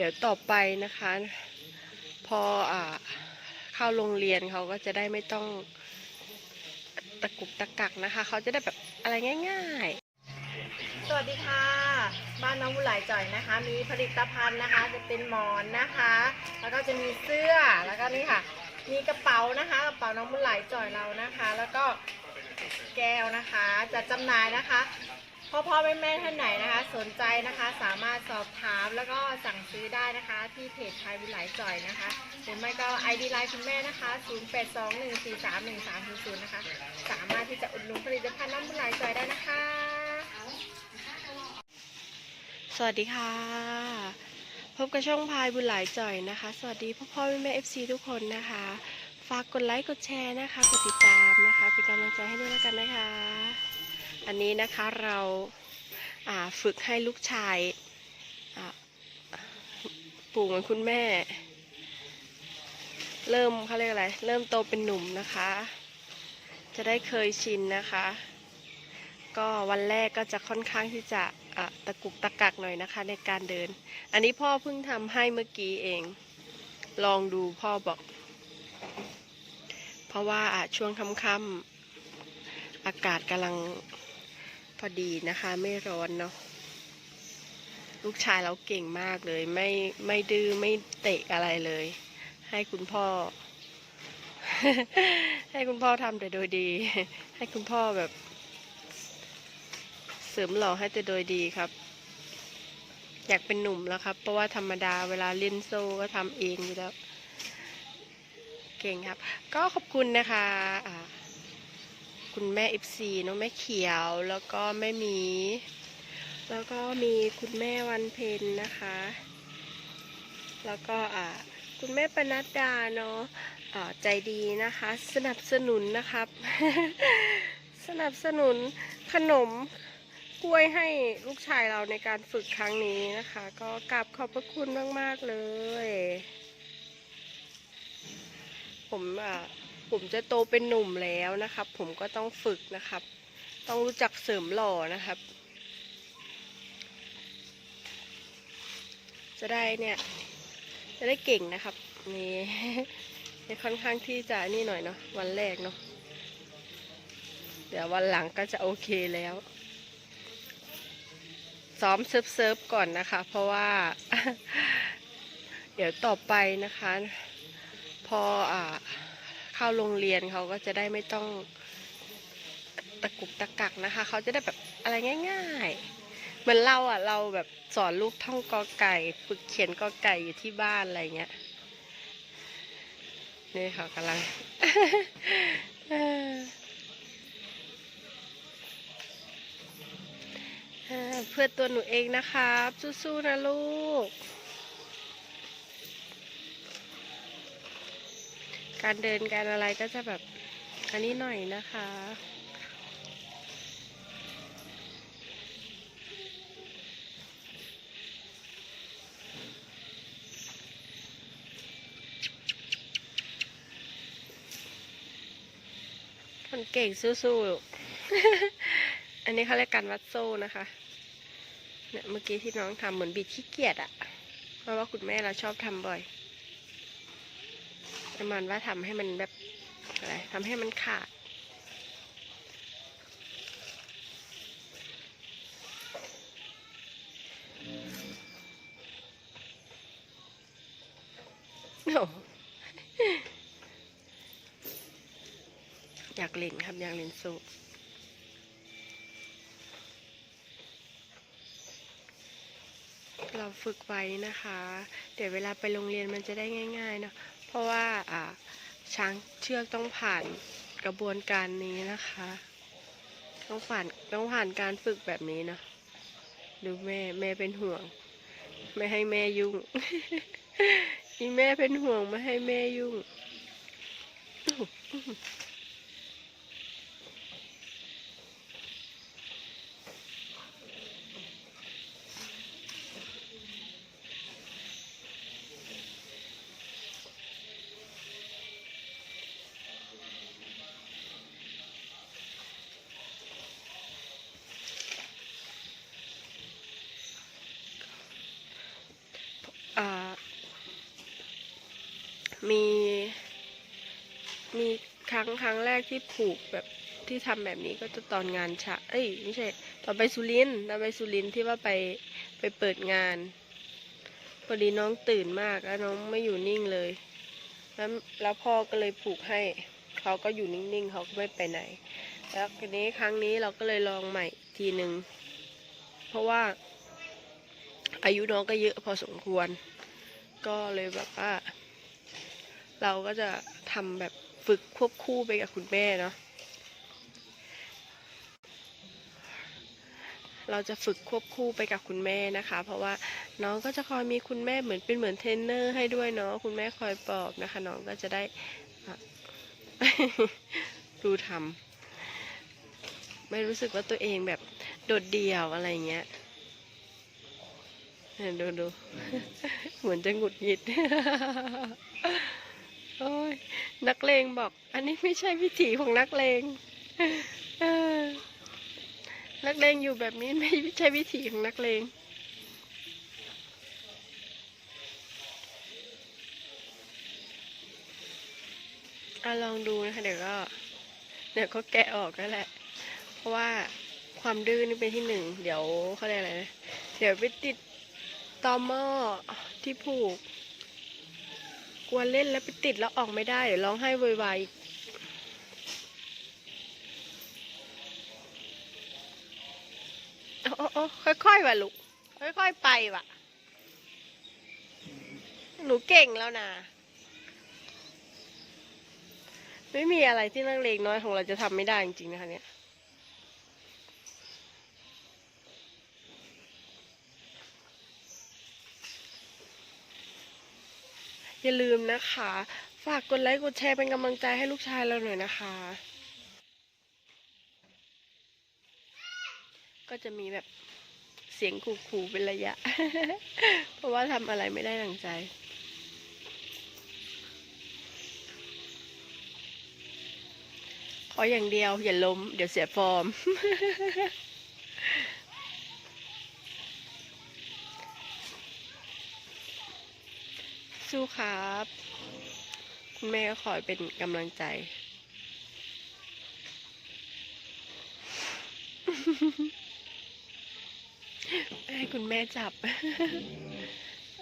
เดี๋ยวต่อไปนะคะ พออ่าเข้าโรงเรียนเขาก็จะได้ไม่ต้องตะกุกตะกักนะคะ เขาจะได้แบบอะไรง่ายสวัสดีค่ะ บ้านน้องบุหลายจ่อยนะคะ มีผลิตภัณฑ์นะคะจะเป็นหมอนนะคะ แล้วก็จะมีเสื้อแล้วก็นี่ค่ะ มีกระเป๋านะคะกระเป๋าน้องบุหลายจ่อยเรานะคะ แล้วก็แก้วนะคะจะจำหน่ายนะคะ พ่อพ่อแม่แม่ท่านไหนนะคะ สนใจนะคะสามารถสอบถามแล้วก็สั่งซื้อได้นะคะ ที่เพจไทยบุหลจ่อยนะคะหรือไม่ก็ ID ไลน์คุณแม่นะคะ0821431300นะคะสามารถที่จะอุดหนุนผลิตภัณฑ์น้องบุหลจ่อยได้นะคะ สวัสดีค่ะ พบกับช่องพายบุญหลายจ่อยนะคะ สวัสดีพ่อพ่อแม่แม่เอฟซีทุกคนนะคะ ฝากกดไลค์กดแชร์นะคะ กดติดตามนะคะเป็นกำลังใจให้ด้วยแล้วกันนะคะ อันนี้นะคะเราฝึกให้ลูกชายปลูกเหมือนคุณแม่ เริ่มเขาเรียกอะไร เริ่มโตเป็นหนุ่มนะคะ จะได้เคยชินนะคะ ก็วันแรกก็จะค่อนข้างที่จะะตะกุกตะกักหน่อยนะคะในการเดิน อันนี้พ่อเพิ่งทำให้เมื่อกี้เอง ลองดูพ่อบอก เพราะว่าช่วงค่ำๆอากาศกำลัง พอดีนะคะไม่ร้อนเนาะลูกชายเราเก่งมากเลย ไม่ไม่ดื้อไม่เตะอะไรเลย ให้คุณพ่อ ให้คุณพ่อทำแต่โดยดี ให้คุณพ่อแบบ เสริมหล่อให้แต่โดยดีครับ อยากเป็นหนุ่มแล้วครับ เพราะว่าธรรมดาเวลาเล่นโซ่ก็ทำเองอยู่แล้ว เก่งครับ ก็ขอบคุณนะคะ คุณแม่อิฟซีน้องแม่เขียวแล้วก็แม่หมี แล้วก็มีคุณแม่วันเพ็ญนะคะ แล้วก็อ่าคุณแม่ปนัดดาเนาะอ่าใจดีนะคะ สนับสนุนนะครับ สนับสนุนขนมกล้วยให้ลูกชายเราในการฝึกครั้งนี้นะคะ ก็กราบขอบพระคุณมาก ๆ เลย ผมอะ ผมจะโตเป็นหนุ่มแล้วนะครับ ผมก็ต้องฝึกนะครับ ต้องรู้จักเสริมหล่อนะครับ จะได้เนี่ย จะได้เก่งนะครับ นี่ค่อนข้างที่จะนี่หน่อยเนาะวันแรกเนาะเดี๋ยววันหลังก็จะโอเคแล้ว ซ้อมเซิร์ฟเซิร์ฟก่อนนะคะ เพราะว่า เดี๋ยวต่อไปนะคะ พออ่า เข้าโรงเรียนเขาก็จะได้ไม่ต้องตะกุกตะกักนะคะ เขาจะได้แบบอะไรง่ายๆ เหมือนเราอะเราแบบสอนลูกท่องกอไก่ฝึกเขียนกอไก่อยู่ที่บ้านอะไรเงี้ยนี่ค่ะกำลังเพื่อตัวหนูเองนะครับ สู้ๆนะลูก การเดินการอะไรก็จะแบบอันนี้หน่อยนะคะ คนเก่งสู้ๆ อันนี้เขาเรียกการวัดโซ่นะคะเนี่ยเมื่อกี้ที่น้องทำเหมือนบิดขี้เกียจอะเพราะว่าคุณแม่เราชอบทำบ่อย ประมาณว่าทำให้มันแบบอะไรทำให้มันขาดโอ้อยากเล่นครับ อยากเล่นโซ่เราฝึกไว้นะคะ เดี๋ยวเวลาไปโรงเรียนมันจะได้ง่าย ๆ เนาะ เพราะว่าอ่าช้างเชือกต้องผ่านกระบวนการนี้นะคะ ต้องผ่านต้องผ่านการฝึกแบบนี้เนะดูแม่แม่เป็นห่วง ไม่ให้แม่ยุ่งอีแม่เป็นห่วงไม่ให้แม่ยุ่ง มีมีครั้งครั้งแรกที่ผูกแบบที่ทำแบบนี้ก็จะตอนงานชะเอ้ยไม่ใช่ ตอนไปสุรินทร์ตอนไปสุรินทร์ที่ว่าไปไปเปิดงานพอดีน้องตื่นมากแล้วน้องไม่อยู่นิ่งเลย แล้วแล้วพ่อก็เลยผูกให้ เขาก็อยู่นิ่งๆเขาก็ไม่ไปไหน แล้วทีนี้ครั้งนี้เราก็เลยลองใหม่ทีหนึ่งเพราะว่าอายุน้องก็เยอะพอสมควร ก็เลยแบบว่า เราก็จะทำแบบฝึกควบคู่ไปกับคุณแม่เนาะเราจะฝึกควบคู่ไปกับคุณแม่นะคะ เพราะว่าน้องก็จะคอยมีคุณแม่เหมือนเป็นเหมือนเทรนเนอร์ให้ด้วยเนาะคุณแม่คอยปลอบนะคะ น้องก็จะได้ดูทำไม่รู้สึกว่าตัวเองแบบโดดเดี่ยวอะไรเงี้ยนี่ยดูดูเหมือนจะหงุดหงิด โอ้ยนักเลงบอก อันนี้ไม่ใช่วิถีของนักเลงนักเลงอยู่แบบนี้ไม่ใช่วิถีของนักเลงอะลองดูนะคะ เดี๋ยวก็เดี๋ยวก็แกะออกก็แหละ เพราะว่าความดื้อนี่เป็นที่หนึ่ง เดี๋ยวเขาเรียกอะไรนะเดี๋ยวไปติดตอหม้อที่ผูก กลัวเล่นแล้วไปติดแล้วออกไม่ได้เดี๋ยวร้องไห้โวยวายอีกโอ้โอ้โอ้ค่อยๆว่ะลูกค่อยๆไปว่ะ หนูเก่งแล้วนะไม่มีอะไรที่นักเลงน้อยของเราจะทำไม่ได้จริงๆนะคะเนี่ย อย่าลืมนะคะ ฝากกดไลค์กดแชร์เป็นกำลังใจให้ลูกชายเราหน่อยนะคะ ก็จะมีแบบเสียงขู่ๆเป็นระยะ เพราะว่าทำอะไรไม่ได้ดังใจขออย่างเดียวอย่าล้ม เดี๋ยวเสียฟอร์ม สู้ครับ คุณแม่ก็คอยเป็นกำลังใจ ให้คุณแม่จับ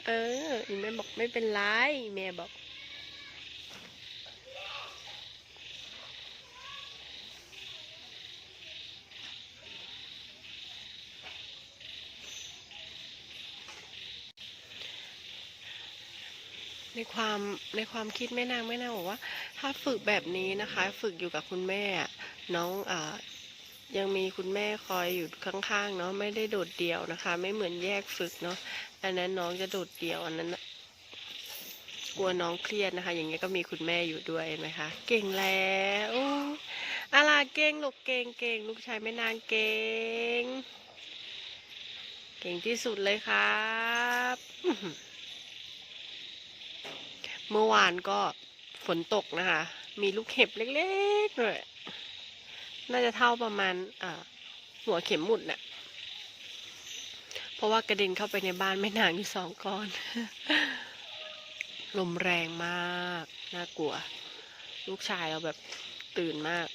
เอออีแม่บอกไม่เป็นไรแม่บอก ในความในความคิดแม่นางแม่นางบอกว่า ถ้าฝึกแบบนี้นะคะ ฝึกอยู่กับคุณแม่น้องอยังมีคุณแม่คอยอยู่ข้างๆเนาะไม่ได้โดดเดี่ยวนะคะ ไม่เหมือนแยกฝึกเนาะอันนั้นน้องจะโดดเดี่ยวอันนั้นกลัวน้องเครียดนะคะ อย่างเงี้ยก็มีคุณแม่อยู่ด้วยเห็นไหมคะเก่งแล้วอู้อาลาเก่งลูกเก่งเก่งลูกชายแม่นางเก่งเก่งที่สุดเลยครับ เมื่อวานก็ฝนตกนะคะ มีลูกเห็บเล็กๆเลยน่าจะเท่าประมาณหัวเข็มหมุดน่ะ เพราะว่ากระเด็นเข้าไปในบ้านไม่นานอยู่สองก้อน ลมแรงมาก น่ากลัว ลูกชายเราแบบตื่นมาก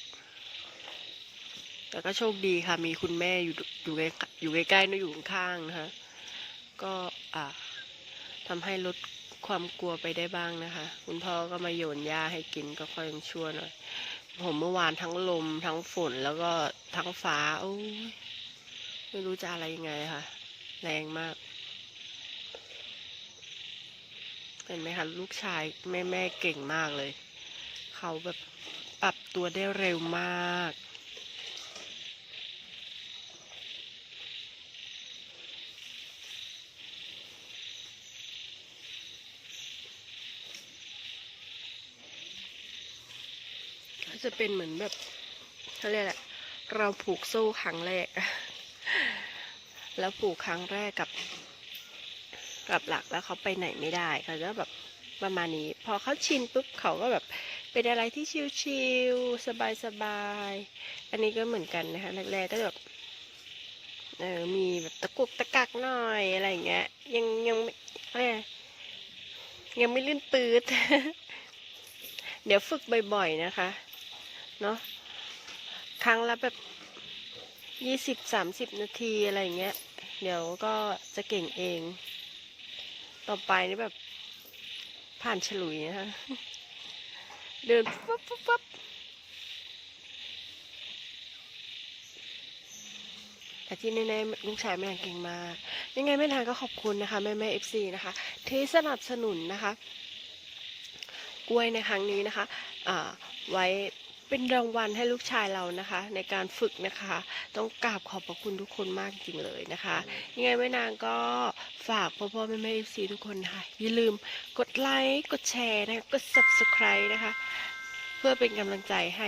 แต่ก็โชคดีค่ะ มีคุณแม่อยู่อยู่ใกล้อยู่ใกล้ๆนะอยู่ข้างๆนะคะ ก็อ่าทำให้ลด ความกลัวไปได้บ้างนะคะ คุณพ่อก็มาโยนหญ้าให้กินก็ค่อยังชั่วหน่อย ผมเมื่อวานทั้งลมทั้งฝนแล้วก็ทั้งฟ้าโอ้ไม่รู้จะอะไรยังไงค่ะ แรงมากเห็นไหมคะลูกชายแม่แม่เก่งมากเลย เขาแบบปรับตัวได้เร็วมาก จะเป็นเหมือนแบบเขาเรียกอะไรเราผูกโซ่ครั้งแรก แล้วผูกครั้งแรกกับกับหลักแล้วเขาไปไหนไม่ได้เขาจะแบบประมาณนี้ พอเขาชินปุ๊บเขาก็แบบเป็นอะไรที่ชิลๆสบายๆอันนี้ก็เหมือนกันนะคะแรกๆก็แบบเออมีแบบตะกุกตะกักหน่อยอะไรอย่างเงี้ย ยังยังไม่เอ้ยยังไม่ลื่นปืดเดี๋ยวฝึกบ่อยๆนะคะ เนาะครั้งละแบบยี่สิบสามสิบนาทีอะไรอย่างเงี้ย เดี๋ยวก็จะเก่งเอง ต่อไปนี่แบบผ่านฉลุยนะคะเดินปั๊บปั๊บปั๊บแต่ที่แน่ๆลูกชายแม่นางเก่งมากยังไงแม่นางก็ขอบคุณนะคะแม่แม่เอฟซีนะคะ ที่สนับสนุนนะคะ กล้วยในครั้งนี้นะคะ อ่า ไว้ เป็นรางวัลให้ลูกชายเรานะคะ ในการฝึกนะคะ ต้องกราบขอบพระคุณทุกคนมากจริงเลยนะคะ ยังไงแม่นางก็ฝากพ่อพ่อแม่แม่เอฟซีทุกคนนะคะอย่าลืมกดไลค์กดแชร์นะคะกด subscribe นะคะ เพื่อเป็นกำลังใจให้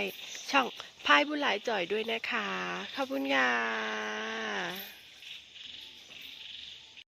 ช่องพายบุญหลายจ่อยด้วยนะคะ ขอบคุณค่ะ